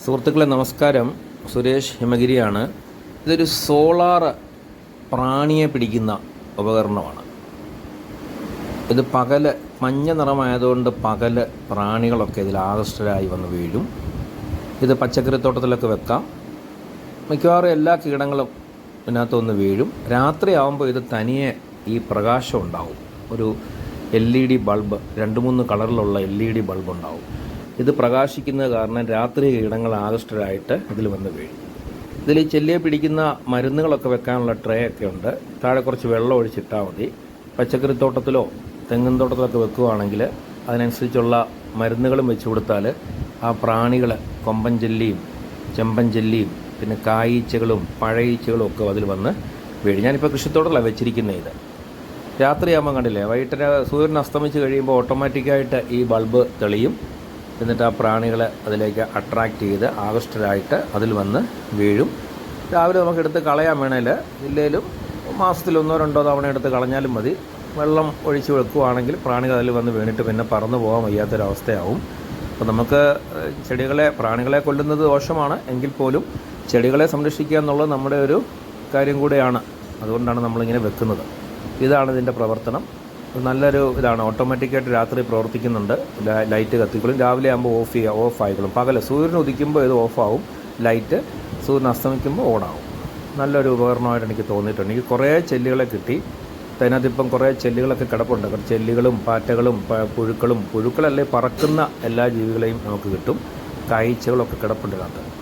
സുഹൃത്തുക്കളെ നമസ്കാരം. സുരേഷ് ഹിമഗിരിയാണ്. ഇതൊരു സോളാർ പ്രാണിയെ പിടിക്കുന്ന ഉപകരണമാണ്. ഇത് പകൽ മഞ്ഞ നിറമായതുകൊണ്ട് പകൽ പ്രാണികളൊക്കെ ഇതിൽ ആകൃഷ്ടരായി വന്ന് വീഴും. ഇത് പച്ചക്കറിത്തോട്ടത്തിലൊക്കെ വെക്കാം. മിക്കവാറും എല്ലാ കീടങ്ങളും ഇതിനകത്ത് വന്ന് വീഴും. രാത്രിയാവുമ്പോൾ ഇത് തനിയെ ഈ പ്രകാശം ഉണ്ടാവും. ഒരു എൽ ഇ ഡി ബൾബ് രണ്ട് മൂന്ന് കളറിലുള്ള എൽ ഇ ഡി ബൾബ് ഉണ്ടാവും. ഇത് പ്രകാശിക്കുന്നത് കാരണം രാത്രി കീടങ്ങൾ ആകൃഷ്ടരായിട്ട് ഇതിൽ വന്ന് വീഴും. ഇതിൽ ചെല്ലിയെ പിടിക്കുന്ന മരുന്നുകളൊക്കെ വെക്കാനുള്ള ട്രേ ഒക്കെ ഉണ്ട്. താഴെ കുറച്ച് വെള്ളം ഒഴിച്ചിട്ടാൽ മതി. പച്ചക്കറിത്തോട്ടത്തിലോ തെങ്ങിൻ തോട്ടത്തിലൊക്കെ വെക്കുകയാണെങ്കിൽ അതിനനുസരിച്ചുള്ള മരുന്നുകളും വെച്ച് കൊടുത്താൽ ആ പ്രാണികൾ കൊമ്പൻ ചെല്ലിയും ചെമ്പൻ ചെല്ലിയും പിന്നെ കായീച്ചകളും പഴയീച്ചകളും ഒക്കെ അതിൽ വന്ന് വീഴും. ഞാനിപ്പോൾ കൃഷിത്തോട്ടത്തിലാണ് വെച്ചിരിക്കുന്നത് ഇത്. രാത്രിയാകുമ്പോൾ കണ്ടില്ലേ വൈകിട്ടിന് സൂര്യൻ അസ്തമിച്ച് കഴിയുമ്പോൾ ഓട്ടോമാറ്റിക്കായിട്ട് ഈ ബൾബ് തെളിയും. എന്നിട്ട് ആ പ്രാണികളെ അതിലേക്ക് അട്രാക്റ്റ് ചെയ്ത് ആകൃഷ്ടരായിട്ട് അതിൽ വന്ന് വീഴും. രാവിലെ നമുക്ക് എടുത്ത് കളയാൻ വേണേൽ ഇല്ലേലും മാസത്തിൽ ഒന്നോ രണ്ടോ തവണ എടുത്ത് കളഞ്ഞാലും മതി. വെള്ളം ഒഴിച്ച് വെക്കുകയാണെങ്കിൽ പ്രാണികൾ അതിൽ വന്ന് വീണിട്ട് പിന്നെ പറന്നു പോകാൻ വയ്യാത്തൊരവസ്ഥയാവും. അപ്പോൾ നമുക്ക് ചെടികളെ പ്രാണികളെ കൊല്ലുന്നത് ദോഷമാണ്. എങ്കിൽ പോലും ചെടികളെ സംരക്ഷിക്കുക എന്നുള്ളത് നമ്മുടെ ഒരു കാര്യം കൂടെയാണ്. അതുകൊണ്ടാണ് നമ്മളിങ്ങനെ വെക്കുന്നത്. ഇതാണ് ഇതിന്റെ പ്രവർത്തനം. നല്ലൊരു ഇതാണ്. ഓട്ടോമാറ്റിക്കായിട്ട് രാത്രി പ്രവർത്തിക്കുന്നുണ്ട്. ലൈറ്റ് കത്തിക്കോളും രാവിലെ ആകുമ്പോൾ ഓഫ് ചെയ്യുക ഓഫ് ആയിക്കോളും. പകൽ സൂര്യൻ ഉദിക്കുമ്പോൾ ഇത് ഓഫാവും ലൈറ്റ് സൂര്യൻ അസ്തമിക്കുമ്പോൾ ഓണാവും നല്ലൊരു ഉപകരണമായിട്ട് എനിക്ക് തോന്നിയിട്ടുണ്ട്. എനിക്ക് കുറേ ചെല്ലുകളെ കിട്ടി. അതിനകത്തിപ്പം കുറേ ചെല്ലുകളൊക്കെ കിടപ്പുണ്ട്. ചെല്ലുകളും പാറ്റകളും പുഴുക്കളും. പുഴുക്കളല്ലേ പറക്കുന്ന എല്ലാ ജീവികളെയും നമുക്ക് കിട്ടും. കാഴ്ചകളൊക്കെ കിടപ്പുണ്ട് ഇതിനകത്ത്.